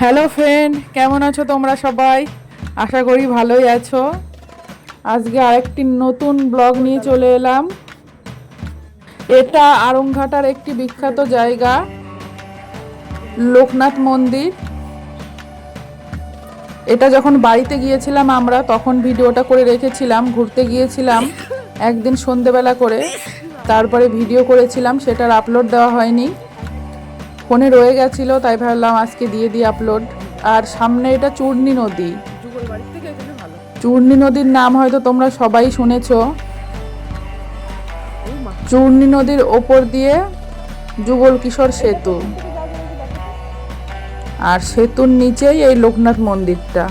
Hello friend, কেমন আছো তোমরা সবাই? আশা করি ভালোই আছো। আজকে আরেকটি নতুন ব্লগ নিয়ে চলে এলাম। এটা আরংঘাটার একটি বিখ্যাত জায়গা, লোকনাথ মন্দির। এটা যখন বাড়িতে গিয়েছিলাম আমরা, তখন ভিডিওটা করে রেখেছিলাম, ঘুরতে গিয়েছিলাম একদিন সন্ধেবেলা করে। তারপরে ভিডিও করেছিলাম, সেটার আপলোড দেওয়া হয়নি। ফোনে রয়ে গেছিল, তাই ভাবলাম আজকে দিয়ে দিই আপলোড আর সামনে এটা চূর্ণী নদী। চূর্ণী নদীর নাম হয়তো তোমরা সবাই শুনেছো। চূর্ণী নদীর ওপর দিয়ে যুগল কিশোর সেতু। আর সেতুর নিচেই এই লোকনাথ মন্দিরটা।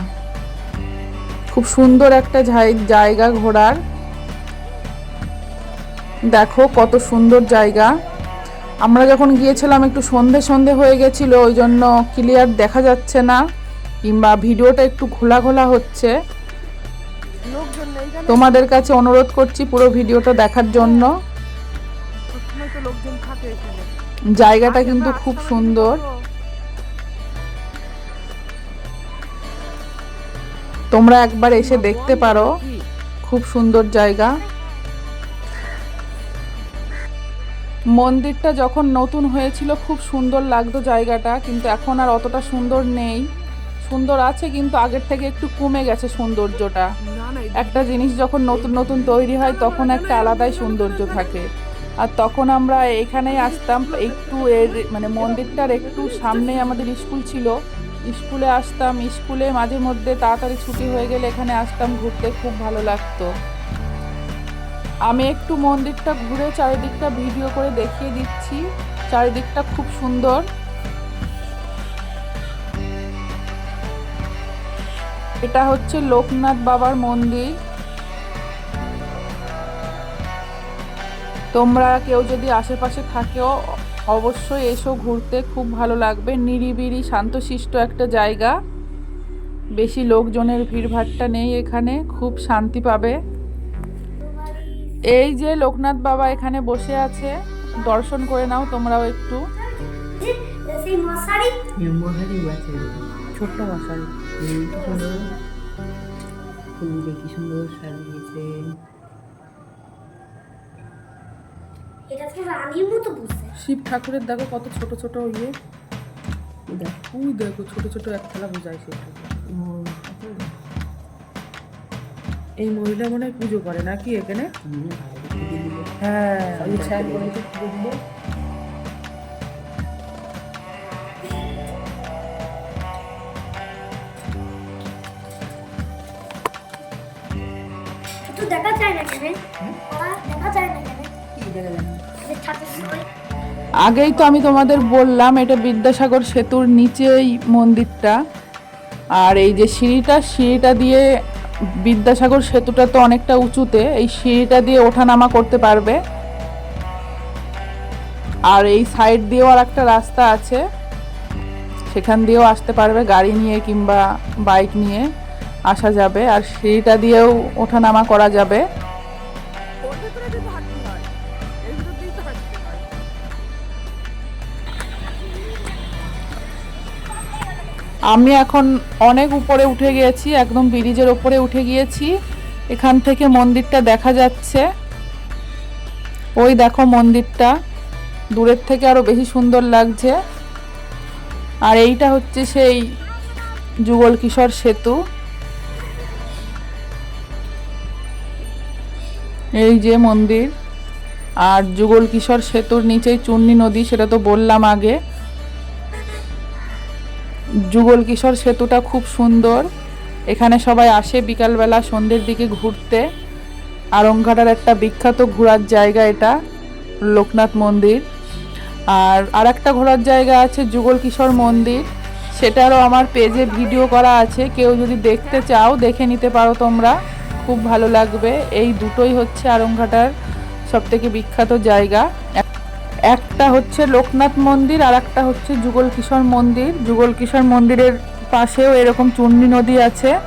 খুব সুন্দর একটা জায়গা ঘোরার। দেখো কত সুন্দর জায়গা। আমরা যখন গিয়েছিলাম, একটু সন্ধে সন্ধে হয়ে গেছিল, ওই জন্য ক্লিয়ার দেখা যাচ্ছে না, কিংবা ভিডিওটা একটু ঘোলা ঘোলা হচ্ছে। তোমাদের কাছে অনুরোধ করছি পুরো ভিডিওটা দেখার জন্য। জায়গাটা কিন্তু খুব সুন্দর। তোমরা একবার এসে দেখতে পারো। খুব সুন্দর জায়গা। মন্দিরটা যখন নতুন হয়েছিল, খুব সুন্দর লাগতো জায়গাটা, কিন্তু এখন আর অতটা সুন্দর নেই। সুন্দর আছে, কিন্তু আগের থেকে একটু কমে গেছে সৌন্দর্যটা। একটা জিনিস যখন নতুন নতুন তৈরি হয়, তখন একটা আলাদাই সৌন্দর্য থাকে। আর তখন আমরা এখানেই আসতাম, একটু এর মানে মন্দিরটার একটু সামনেই আমাদের স্কুল ছিল। স্কুলে আসতাম, স্কুলে মাঝে মধ্যে তাড়াতাড়ি ছুটি হয়ে গেলে এখানে আসতাম, ঘুরতে খুব ভালো লাগতো। আমি একটু মন্দিরটা ঘুরে চারিদিকটা ভিডিও করে দেখিয়ে দিচ্ছি। চারিদিকটা খুব সুন্দর। এটা হচ্ছে লোকনাথ বাবার মন্দির। তোমরা কেউ যদি আশেপাশে থাকেও, অবশ্যই এসো ঘুরতে, খুব ভালো লাগবে। নিরিবিলি, শান্তশিষ্ট একটা জায়গা। বেশি লোকজনের ভিড়ভাট্টা নেই এখানে, খুব শান্তি পাবে। এই যে লোকনাথ বাবা এখানে বসে আছে দর্শন করে নাও তোমরাও একটু। ছোট্ট মশারি। কি সুন্দর সাজিয়েছে। শিব ঠাকুরের দেখো কত ছোট ছোট ইয়ে। দেখ। ছোট ছোট এক থালা বোঝায় শিব ঠাকুর। এই মহিলা মনে হয় পুজো করে নাকি এখানে। হ্যাঁ সবই ছায়া পুজো দেখা যায় না কেন? দেখা যায় না কেন? কি দেখা যায় না? যে ঠাকুর সবাই আগেই তো আমি তোমাদের বললাম এটা বিদ্যাসাগর সেতুর নিচেই মন্দিরটা। আর এই যে সিঁড়িটা সিঁড়িটা দিয়ে বিদ্যাসাগর সেতুটা তো অনেকটা উঁচুতে, এই সিঁড়িটা দিয়ে ওঠানামা করতে পারবে। আর এই সাইড দিয়েও আর একটা রাস্তা আছে। সেখান দিয়েও আসতে পারবে গাড়ি নিয়ে কিংবা বাইক নিয়ে, আসা যাবে। আর সিঁড়িটা দিয়েও ওঠানামা করা যাবে। আমি এখন অনেক উপরে উঠে গিয়েছি, একদম ব্রিজের উপরে উঠে গিয়েছি। এখান থেকে মন্দিরটা দেখা যাচ্ছে। ওই দেখো মন্দিরটা, দূরের থেকে আরও বেশি সুন্দর লাগছে। আর এইটা হচ্ছে সেই যুগল কিশোর সেতু। এই যে মন্দির। আর যুগল কিশোর সেতুর নিচেই চূর্ণী নদী, সেটা তো বললাম আগে। যুগল কিশোর সেতুটা খুব সুন্দর। এখানে সবাই আসে বিকালবেলা সন্ধ্যের দিকে ঘুরতে। আরংঘাটার একটা বিখ্যাত ঘোরার জায়গা এটা, লোকনাথ মন্দির। আর আর একটা ঘোরার জায়গা আছে যুগল কিশোর মন্দির। সেটারও আমার পেজে ভিডিও করা আছে। কেউ যদি দেখতে চাও, দেখে নিতে পারো তোমরা। খুব ভালো লাগবে। এই দুটোই হচ্ছে আরংঘাটার সবথেকে বিখ্যাত জায়গা। একটা হচ্ছে লোকনাথ মন্দির আর একটা হচ্ছে যুগল কিশোর মন্দির। যুগল কিশোর মন্দিরের পাশেও এরকম চূর্ণী নদী আছে।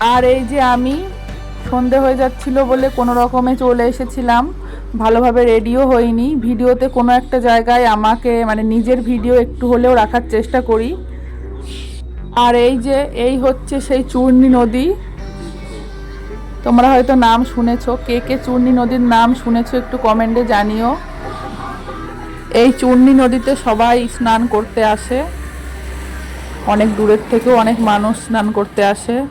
আর এই যে আমি সন্ধে হয়ে যাচ্ছিল বলে কোনো রকমে চলে এসেছিলাম। ভালোভাবে রেডিও হয়নি। ভিডিওতে কোনো একটা জায়গায় আমাকে মানে নিজের ভিডিও একটু হলেও রাখার চেষ্টা করি। আর এই যে, এই হচ্ছে সেই চূর্ণী নদী। তোমরা হয়তো নাম শুনেছো, কে কে চূর্ণী নদীর নাম শুনেছো একটু কমেন্টে জানিও। এই চূর্ণী নদীতে সবাই স্নান করতে আসে। অনেক দূরের থেকেও অনেক মানুষ স্নান করতে আসে।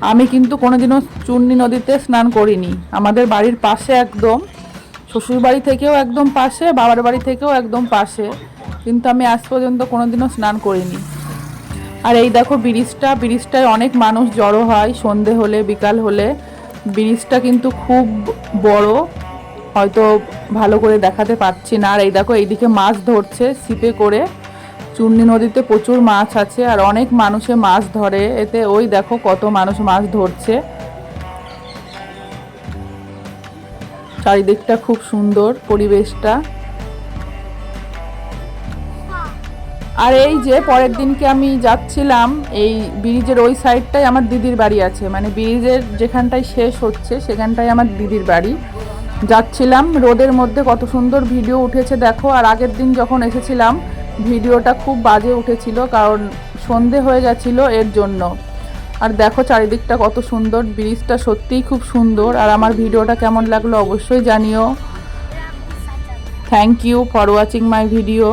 আমি কিন্তু কোনোদিনও চূর্ণী নদীতে স্নান করিনি। আমাদের বাড়ির পাশে একদম, শ্বশুর বাড়ি থেকেও একদম পাশে, বাবার বাড়ি থেকেও একদম পাশে। কিন্তু আমি আজ পর্যন্ত কোনোদিনও স্নান করিনি। আর এই দেখো ব্রিজটা, ব্রিজটায় অনেক মানুষ জড়ো হয়, সন্ধে হলে, বিকাল হলে। ব্রিজটা কিন্তু খুব বড়, হয়তো ভালো করে দেখাতে পারছি না। আর এই দেখো এইদিকে মাছ ধরছে ছিপে করে। চূর্ণী নদীতে প্রচুর মাছ আছে আর অনেক মানুষে মাছ ধরে। এতে ওই দেখো কত মানুষ মাছ ধরছে। চারিদিকটা খুব সুন্দর পরিবেশটা। আর এই যে পরের দিনকে আমি যাচ্ছিলাম, এই ব্রিজের ওই সাইডটাই আমার দিদির বাড়ি আছে। মানে ব্রিজের যেখানটায় শেষ হচ্ছে, সেখানটায় আমার দিদির বাড়ি। যাচ্ছিলাম, রোদের মধ্যে কত সুন্দর ভিডিও উঠেছে দেখো। আর আগের দিন যখন এসেছিলাম, ভিডিওটা খুব বাজে উঠেছিল, কারণ সন্ধে হয়ে গেছিল এর জন্য। আর দেখো চারিদিকটা কত সুন্দর, ব্রিজটা সত্যিই খুব সুন্দর। আর আমার ভিডিওটা কেমন লাগল অবশ্যই জানিও। Thank you for watching my video